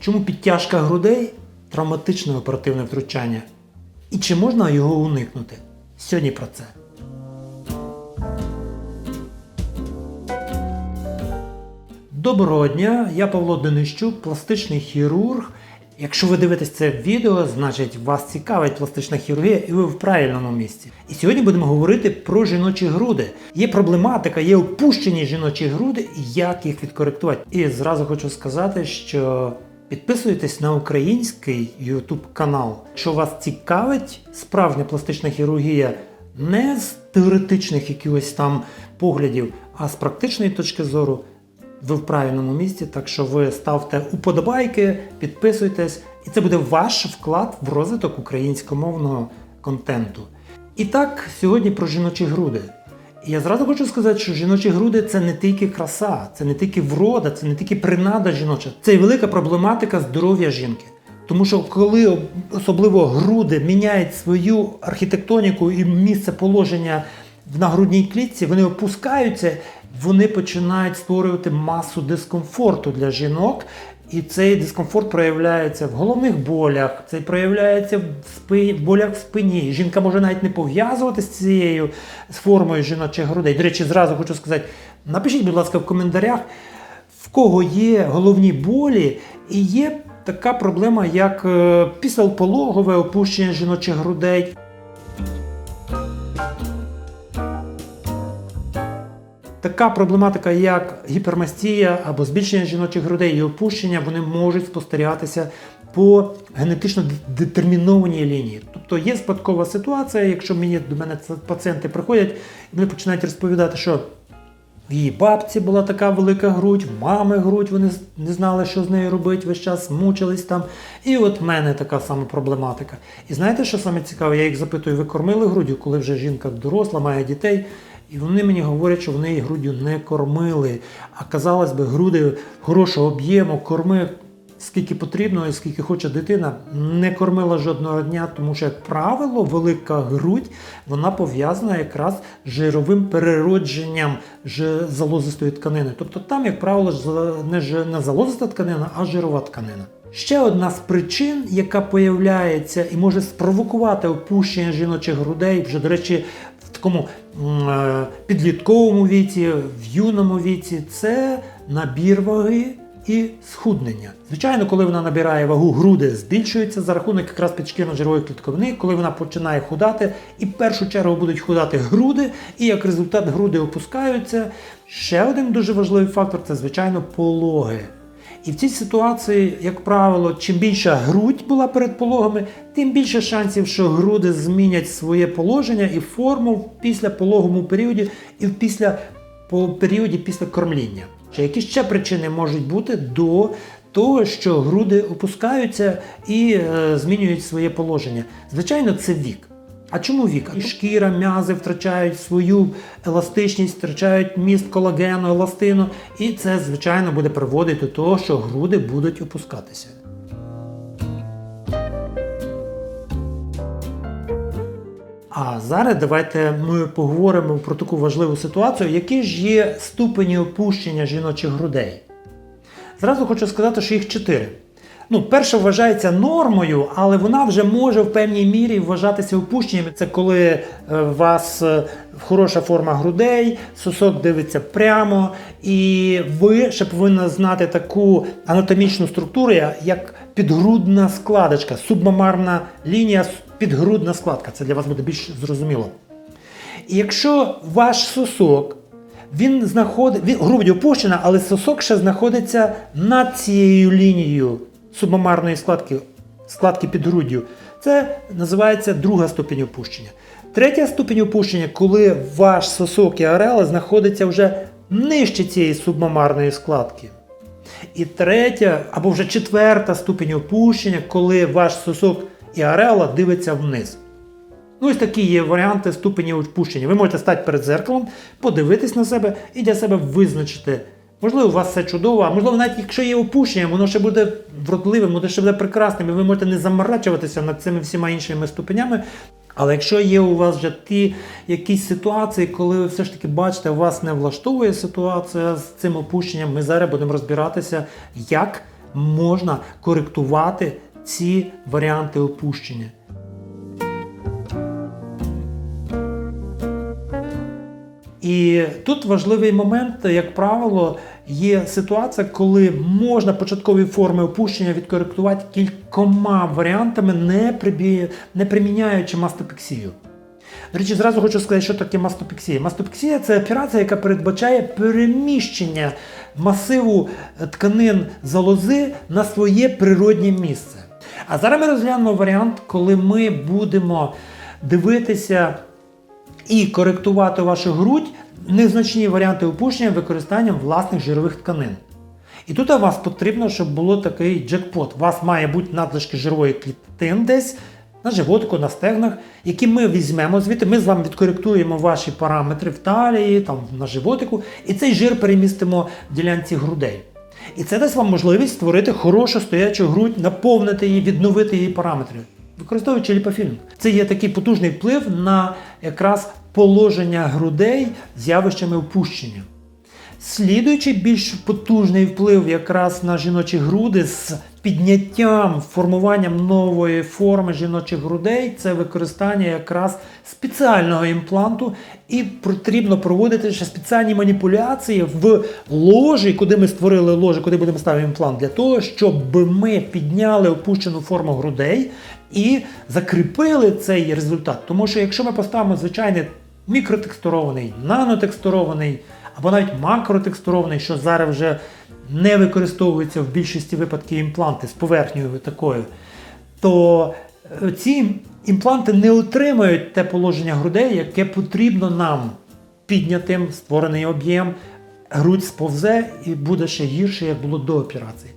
Чому підтяжка грудей травматичне оперативне втручання? І чи можна його уникнути? Сьогодні про це. Доброго дня, я Павло Денищук, пластичний хірург. Якщо ви дивитесь це відео, значить вас цікавить пластична хірургія і ви в правильному місці. І сьогодні будемо говорити про жіночі груди. Є проблематика, є опущені жіночі груди і як їх відкоректувати. І зразу хочу сказати, що підписуйтесь на український YouTube канал. Якщо вас цікавить справжня пластична хірургія, не з теоретичних якихось там поглядів, а з практичної точки зору ви в правильному місці, так що ви ставте уподобайки, підписуйтесь, і це буде ваш вклад в розвиток українськомовного контенту. І так, сьогодні про жіночі груди. Я зразу хочу сказати, що жіночі груди це не тільки краса, це не тільки врода, це не тільки принада жіноча, це і велика проблематика здоров'я жінки. Тому що коли особливо груди міняють свою архітектоніку і місце положення в нагрудній клітці, вони опускаються, вони починають створювати масу дискомфорту для жінок. І цей дискомфорт проявляється в головних болях, це проявляється в спині, в болях в спині. Жінка може навіть не пов'язувати з цією з формою жіночих грудей. До речі, зразу хочу сказати: напишіть, будь ласка, в коментарях, в кого є головні болі, і є така проблема, як е, післяпологове опущення жіночих грудей. Така проблематика, як гіпермастія або збільшення жіночих грудей і опущення, вони можуть спостерігатися по генетично детермінованій лінії. Тобто є спадкова ситуація, якщо мені до мене пацієнти приходять, і вони починають розповідати, що в її бабці була така велика грудь, в мами грудь, вони не знали, що з нею робити, весь час мучились там. І от в мене така сама проблематика. І знаєте, що саме цікаве? Я їх запитую, ви кормили груддю, коли вже жінка доросла, має дітей. І вони мені говорять, що вони її груддю не кормили. А казалось би, груди хорошого об'єму, корми скільки потрібно і скільки хоче дитина, не кормила жодного дня, тому що, як правило, велика грудь вона пов'язана якраз з жировим переродженням залозистої тканини. Тобто там, як правило, не, залозиста тканина, а жирова тканина. Ще одна з причин, яка появляється і може спровокувати опущення жіночих грудей, вже, до речі, такому е, підлітковому віці, в юному віці, це набір ваги і схуднення. Звичайно, коли вона набирає вагу, груди збільшуються за рахунок якраз підшкірно-жирової клітковини, коли вона починає худати, і в першу чергу будуть худати груди, і як результат груди опускаються. Ще один дуже важливий фактор це, звичайно, пологи. І в цій ситуації, як правило, чим більша грудь була перед пологами, тим більше шансів, що груди змінять своє положення і форму в післяпологовому періоді і в після періоді після кормління. Ще які ще причини можуть бути до того, що груди опускаються і е, змінюють своє положення? Звичайно, це вік. А чому вік? І шкіра, м'язи втрачають свою еластичність, втрачають міст колагену, еластину, і це, звичайно, буде приводити до того, що груди будуть опускатися. А зараз давайте ми поговоримо про таку важливу ситуацію, які ж є ступені опущення жіночих грудей. Зразу хочу сказати, що їх чотири. Ну, перша вважається нормою, але вона вже може в певній мірі вважатися опущенням. Це коли е, у вас е, хороша форма грудей, сосок дивиться прямо, і ви ще повинні знати таку анатомічну структуру, як підгрудна складочка, субмамарна лінія, підгрудна складка. Це для вас буде більш зрозуміло. І якщо ваш сосок він знаходить, грудь опущена, але сосок ще знаходиться над цією лінією субмамарної складки, складки під груддю. Це називається друга ступінь опущення. Третя ступінь опущення, коли ваш сосок і арела знаходиться вже нижче цієї субмамарної складки. І третя, або вже четверта ступінь опущення, коли ваш сосок і арела дивиться вниз. Ну, ось такі є варіанти ступені опущення. Ви можете стати перед зеркалом, подивитись на себе і для себе визначити. Можливо, у вас все чудово, а можливо, навіть якщо є опущення, воно ще буде вродливим, воно ще буде прекрасним, і ви можете не заморачуватися над цими всіма іншими ступенями. Але якщо є у вас вже ті якісь ситуації, коли ви все ж таки бачите, у вас не влаштовує ситуація з цим опущенням, ми зараз будемо розбиратися, як можна коректувати ці варіанти опущення. І тут важливий момент, як правило, є ситуація, коли можна початкові форми опущення відкоректувати кількома варіантами, не, прибі... не приміняючи мастопексію. До речі, зразу хочу сказати, що таке мастопексія. Мастопексія це операція, яка передбачає переміщення масиву тканин залози на своє природнє місце. А зараз ми розглянемо варіант, коли ми будемо дивитися і коректувати вашу грудь незначні варіанти опущення використанням власних жирових тканин. І тут у вас потрібно, щоб було такий джекпот. У вас має бути надлишки жирової клітин десь на животику, на стегнах, які ми візьмемо звідти. Ми з вами відкоректуємо ваші параметри в талії, там, на животику, і цей жир перемістимо в ділянці грудей. І це дасть вам можливість створити хорошу стоячу грудь, наповнити її, відновити її параметри, використовуючи ліпофільм. Це є такий потужний вплив на якраз положення грудей з явищами опущення. Слідуючий більш потужний вплив якраз на жіночі груди з підняттям, формуванням нової форми жіночих грудей це використання якраз спеціального імпланту, і потрібно проводити ще спеціальні маніпуляції в ложі, куди ми створили ложе, куди будемо ставити імплант, для того, щоб ми підняли опущену форму грудей і закріпили цей результат. Тому що якщо ми поставимо звичайний мікротекстурований, нанотекстурований або навіть макротекстурований, що зараз вже не використовується в більшості випадків імпланти з поверхнею такою, то е, ці імпланти не отримають те положення грудей, яке потрібно нам піднятим створений об'єм. Грудь сповзе і буде ще гірше, як було до операції.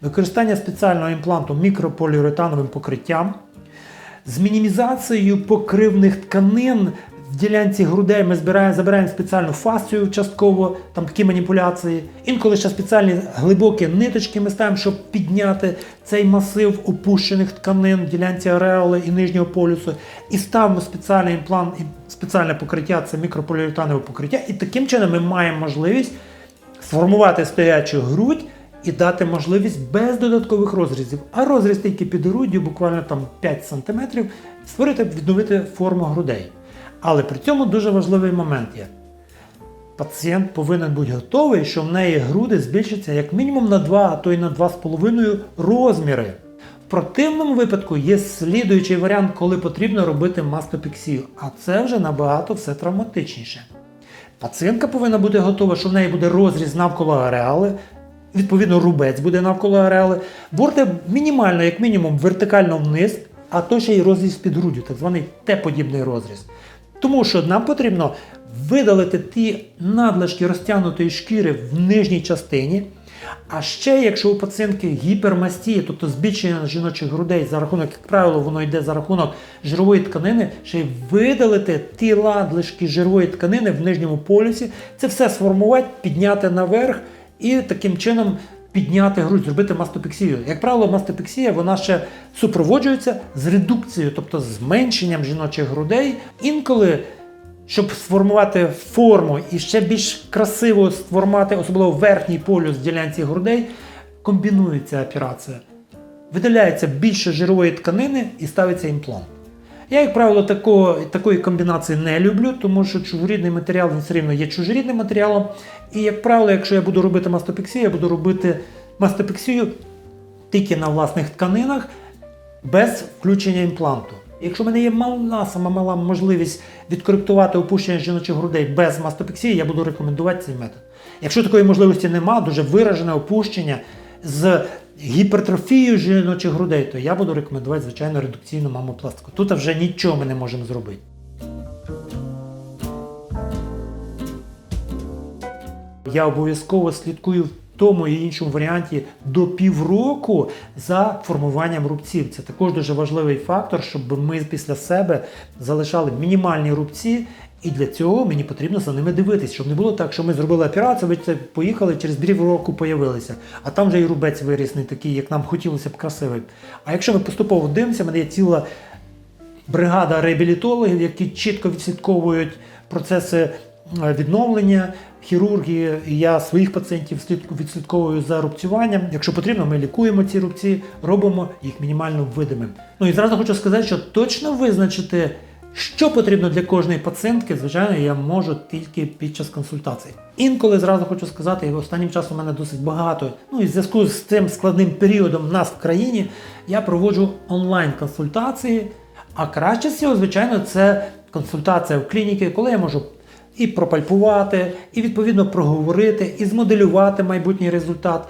Використання спеціального імпланту мікрополіуретановим покриттям з мінімізацією покривних тканин в ділянці грудей ми збираємо, забираємо спеціальну фасцію частково, там такі маніпуляції. Інколи ще спеціальні глибокі ниточки ми ставимо, щоб підняти цей масив опущених тканин в ділянці ареоли і нижнього полюсу. І ставимо спеціальний імплант, і спеціальне покриття це мікрополіуретанове покриття. І таким чином ми маємо можливість сформувати стоячу грудь і дати можливість без додаткових розрізів. А розріз тільки під груддю, буквально там 5 см, створити, відновити форму грудей. Але при цьому дуже важливий момент є. Пацієнт повинен бути готовий, що в неї груди збільшаться як мінімум на 2, а то й на 2,5 розміри. В противному випадку є слідуючий варіант, коли потрібно робити мастопексію, а це вже набагато все травматичніше. Пацієнтка повинна бути готова, що в неї буде розріз навколо ареали, відповідно, рубець буде навколо ареали, борти мінімально, як мінімум, вертикально вниз, а то ще й розріз під груддю, так званий Т-подібний розріз. Тому що нам потрібно видалити ті надлишки розтягнутої шкіри в нижній частині. А ще, якщо у пацієнтки гіпермастія, тобто збільшення жіночих грудей за рахунок, як правило, воно йде за рахунок жирової тканини, ще й видалити ті надлишки жирової тканини в нижньому полюсі, це все сформувати, підняти наверх і таким чином підняти грудь, зробити мастопексію. Як правило, мастопексія вона ще супроводжується з редукцією, тобто зменшенням жіночих грудей. Інколи, щоб сформувати форму і ще більш красиво сформувати, особливо верхній полюс ділянці грудей, комбінується операція. Видаляється більше жирової тканини і ставиться імплант. Я, як правило, такого, такої комбінації не люблю, тому що чужорідний матеріал він все рівно є чужорідним матеріалом. І, як правило, якщо я буду робити мастопексію, я буду робити мастопексію тільки на власних тканинах без включення імпланту. Якщо в мене є мала, сама мала можливість відкоректувати опущення жіночих грудей без мастопексії, я буду рекомендувати цей метод. Якщо такої можливості немає, дуже виражене опущення з гіпертрофією жіночих грудей, то я буду рекомендувати, звичайно, редукційну мамопластику. Тут вже нічого ми не можемо зробити. Я обов'язково слідкую в тому і іншому варіанті до півроку за формуванням рубців. Це також дуже важливий фактор, щоб ми після себе залишали мінімальні рубці. І для цього мені потрібно за ними дивитись, щоб не було так, що ми зробили операцію, ви поїхали, через півроку появилися, а там вже і рубець виріс не такий, як нам хотілося б красивий. А якщо ми поступово дивимося, в мене є ціла бригада реабілітологів, які чітко відслідковують процеси е, відновлення, хірургії. Я своїх пацієнтів відслідковую за рубцюванням. Якщо потрібно, ми лікуємо ці рубці, робимо їх мінімально видимим. Ну і зразу хочу сказати, що точно визначити, що потрібно для кожної пацієнтки, звичайно, я можу тільки під час консультацій. Інколи зразу хочу сказати, останнім часом у мене досить багато. Ну і в зв'язку з цим складним періодом в нас в країні я проводжу онлайн-консультації. А краще всього, звичайно, це консультація в клініці, коли я можу і пропальпувати, і відповідно проговорити, і змоделювати майбутній результат.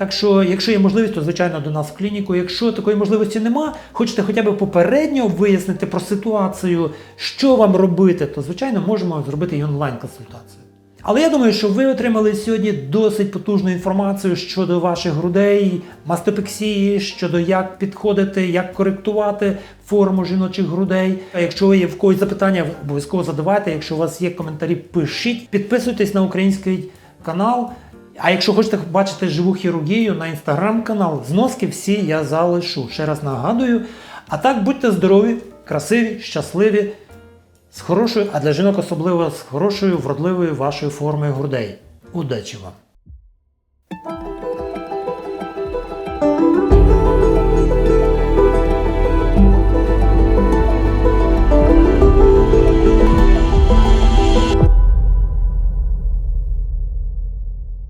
Так що, якщо є можливість, то звичайно до нас в клініку. Якщо такої можливості нема, хочете хоча б попередньо вияснити про ситуацію, що вам робити, то звичайно можемо зробити і онлайн-консультацію. Але я думаю, що ви отримали сьогодні досить потужну інформацію щодо ваших грудей, мастопексії, щодо як підходити, як коректувати форму жіночих грудей. А якщо ви є в когось запитання, обов'язково задавайте. Якщо у вас є коментарі, пишіть, підписуйтесь на український канал. А якщо хочете бачити живу хірургію на інстаграм-канал, зноски всі я залишу. Ще раз нагадую. А так будьте здорові, красиві, щасливі, з хорошою, а для жінок особливо з хорошою, вродливою вашою формою грудей. Удачі вам!